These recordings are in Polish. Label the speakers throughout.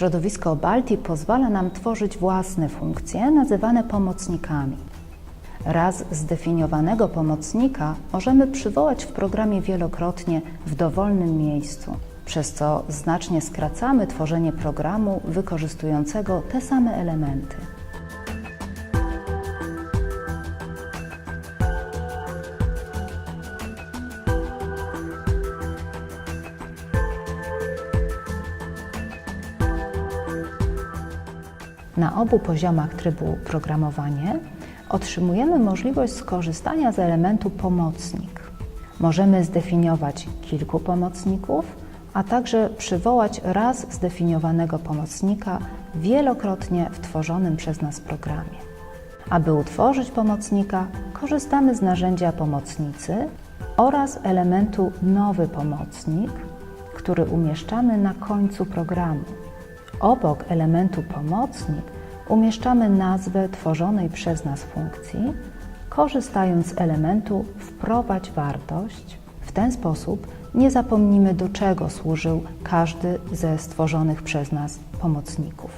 Speaker 1: Środowisko Balti pozwala nam tworzyć własne funkcje nazywane pomocnikami. Raz zdefiniowanego pomocnika możemy przywołać w programie wielokrotnie w dowolnym miejscu, przez co znacznie skracamy tworzenie programu wykorzystującego te same elementy. Na obu poziomach trybu programowanie otrzymujemy możliwość skorzystania z elementu pomocnik. Możemy zdefiniować kilku pomocników, a także przywołać raz zdefiniowanego pomocnika wielokrotnie w tworzonym przez nas programie. Aby utworzyć pomocnika, korzystamy z narzędzia pomocnicy oraz elementu nowy pomocnik, który umieszczamy na końcu programu. Obok elementu pomocnik umieszczamy nazwę tworzonej przez nas funkcji, korzystając z elementu wprowadź wartość. W ten sposób nie zapomnimy, do czego służył każdy ze stworzonych przez nas pomocników.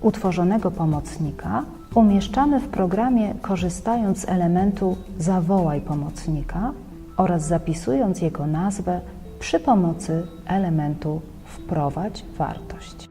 Speaker 1: Utworzonego pomocnika umieszczamy w programie korzystając z elementu zawołaj pomocnika oraz zapisując jego nazwę przy pomocy elementu wprowadź wartość.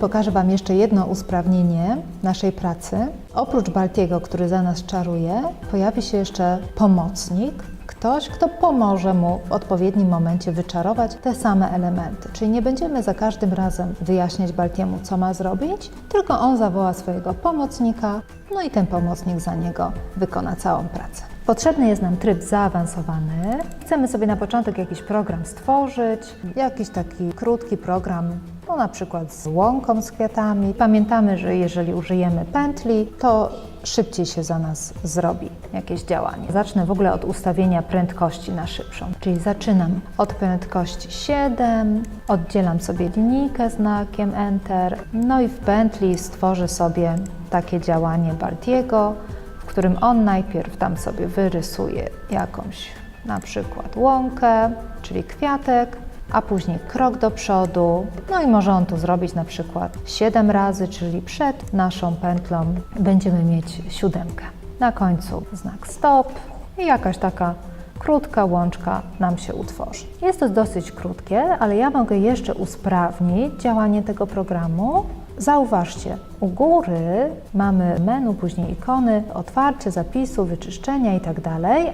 Speaker 2: Pokażę Wam jeszcze jedno usprawnienie naszej pracy. Oprócz Baltiego, który za nas czaruje, pojawi się jeszcze pomocnik, ktoś, kto pomoże mu w odpowiednim momencie wyczarować te same elementy. Czyli nie będziemy za każdym razem wyjaśniać Baltiemu, co ma zrobić, tylko on zawoła swojego pomocnika, no i ten pomocnik za niego wykona całą pracę. Potrzebny jest nam tryb zaawansowany. Chcemy sobie na początek jakiś program stworzyć, jakiś taki krótki program, na przykład z łąką z kwiatami. Pamiętamy, że jeżeli użyjemy pętli, to szybciej się za nas zrobi jakieś działanie. Zacznę w ogóle od ustawienia prędkości na szybszą, czyli zaczynam od prędkości 7, oddzielam sobie linijkę znakiem Enter, no i w pętli stworzę sobie takie działanie Baltiego, w którym on najpierw tam sobie wyrysuje jakąś na przykład łąkę, czyli kwiatek, a później krok do przodu. No i może on to zrobić na przykład 7 razy, czyli przed naszą pętlą będziemy mieć siódemkę. Na końcu znak stop i jakaś taka krótka łączka nam się utworzy. Jest to dosyć krótkie, ale ja mogę jeszcze usprawnić działanie tego programu. Zauważcie, u góry mamy menu, później ikony, otwarcie zapisu, wyczyszczenia i tak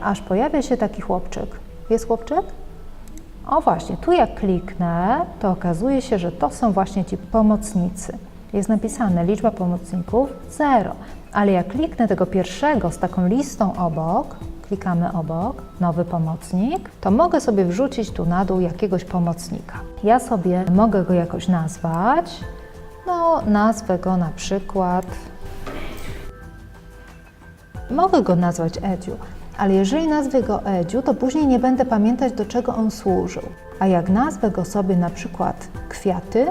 Speaker 2: aż pojawia się taki chłopczyk. Jest chłopczyk? O właśnie, tu jak kliknę, to okazuje się, że to są właśnie ci pomocnicy. Jest napisane liczba pomocników 0, ale jak kliknę tego pierwszego z taką listą obok, klikamy obok, nowy pomocnik, to mogę sobie wrzucić tu na dół jakiegoś pomocnika. Ja sobie mogę go jakoś nazwać. No, nazwę go na przykład. Mogę go nazwać Edziu, ale jeżeli nazwę go Edziu, to później nie będę pamiętać, do czego on służył. A jak nazwę go sobie na przykład kwiaty,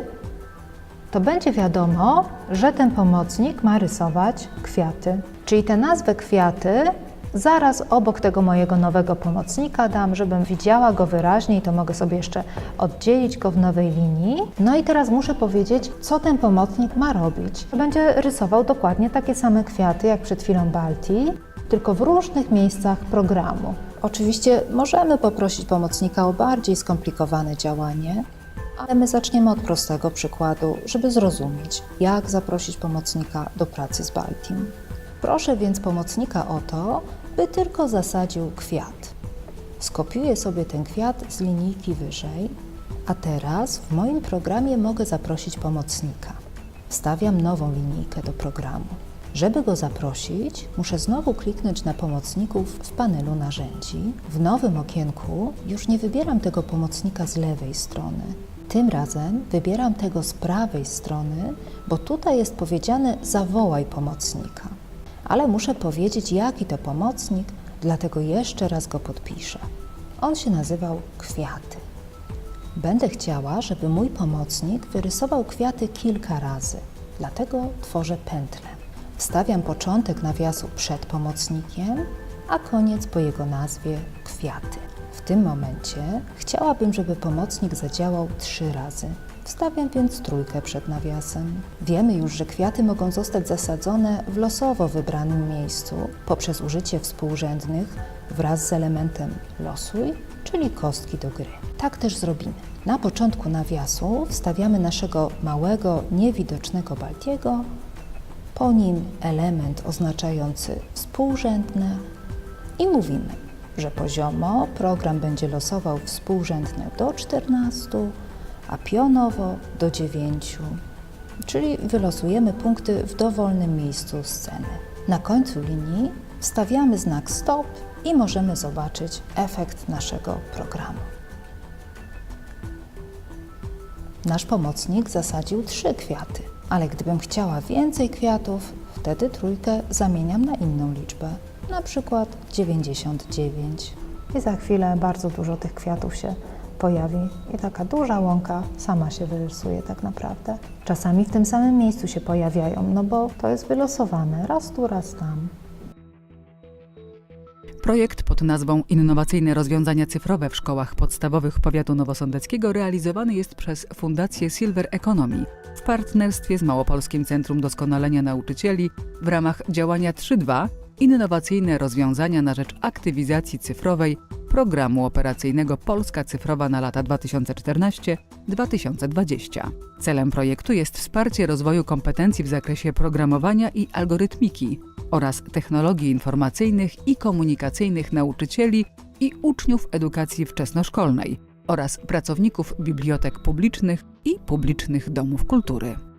Speaker 2: to będzie wiadomo, że ten pomocnik ma rysować kwiaty. Czyli tę nazwę kwiaty zaraz obok tego mojego nowego pomocnika dam, żebym widziała go wyraźniej, to mogę sobie jeszcze oddzielić go w nowej linii. No i teraz muszę powiedzieć, co ten pomocnik ma robić. Będzie rysował dokładnie takie same kwiaty, jak przed chwilą Balti, tylko w różnych miejscach programu. Oczywiście możemy poprosić pomocnika o bardziej skomplikowane działanie, ale my zaczniemy od prostego przykładu, żeby zrozumieć, jak zaprosić pomocnika do pracy z Baltim. Proszę więc pomocnika o to, by tylko zasadził kwiat. Skopiuję sobie ten kwiat z linijki wyżej, a teraz w moim programie mogę zaprosić pomocnika. Wstawiam nową linijkę do programu. Żeby go zaprosić, muszę znowu kliknąć na pomocników w panelu narzędzi. W nowym okienku już nie wybieram tego pomocnika z lewej strony. Tym razem wybieram tego z prawej strony, bo tutaj jest powiedziane zawołaj pomocnika. Ale muszę powiedzieć, jaki to pomocnik, dlatego jeszcze raz go podpiszę. On się nazywał Kwiaty. Będę chciała, żeby mój pomocnik wyrysował kwiaty kilka razy. Dlatego tworzę pętlę. Wstawiam początek nawiasu przed pomocnikiem, a koniec po jego nazwie kwiaty. W tym momencie chciałabym, żeby pomocnik zadziałał trzy razy. Wstawiam więc trójkę przed nawiasem. Wiemy już, że kwiaty mogą zostać zasadzone w losowo wybranym miejscu poprzez użycie współrzędnych wraz z elementem losuj, czyli kostki do gry. Tak też zrobimy. Na początku nawiasu wstawiamy naszego małego, niewidocznego Baltiego, po nim element oznaczający współrzędne i mówimy, że poziomo program będzie losował współrzędne do 14, a pionowo do 9, czyli wylosujemy punkty w dowolnym miejscu sceny. Na końcu linii wstawiamy znak stop i możemy zobaczyć efekt naszego programu. Nasz pomocnik zasadził trzy kwiaty, ale gdybym chciała więcej kwiatów, wtedy trójkę zamieniam na inną liczbę, na przykład 99.
Speaker 3: I za chwilę bardzo dużo tych kwiatów się pojawi i taka duża łąka sama się wyrysuje tak naprawdę. Czasami w tym samym miejscu się pojawiają, no bo to jest wylosowane, raz tu, raz tam.
Speaker 4: Projekt pod nazwą Innowacyjne rozwiązania cyfrowe w szkołach podstawowych powiatu nowosądeckiego realizowany jest przez Fundację Silver Economy w partnerstwie z Małopolskim Centrum Doskonalenia Nauczycieli w ramach działania 3.2 Innowacyjne rozwiązania na rzecz aktywizacji cyfrowej programu operacyjnego Polska Cyfrowa na lata 2014-2020. Celem projektu jest wsparcie rozwoju kompetencji w zakresie programowania i algorytmiki oraz technologii informacyjnych i komunikacyjnych nauczycieli i uczniów edukacji wczesnoszkolnej oraz pracowników bibliotek publicznych i publicznych domów kultury.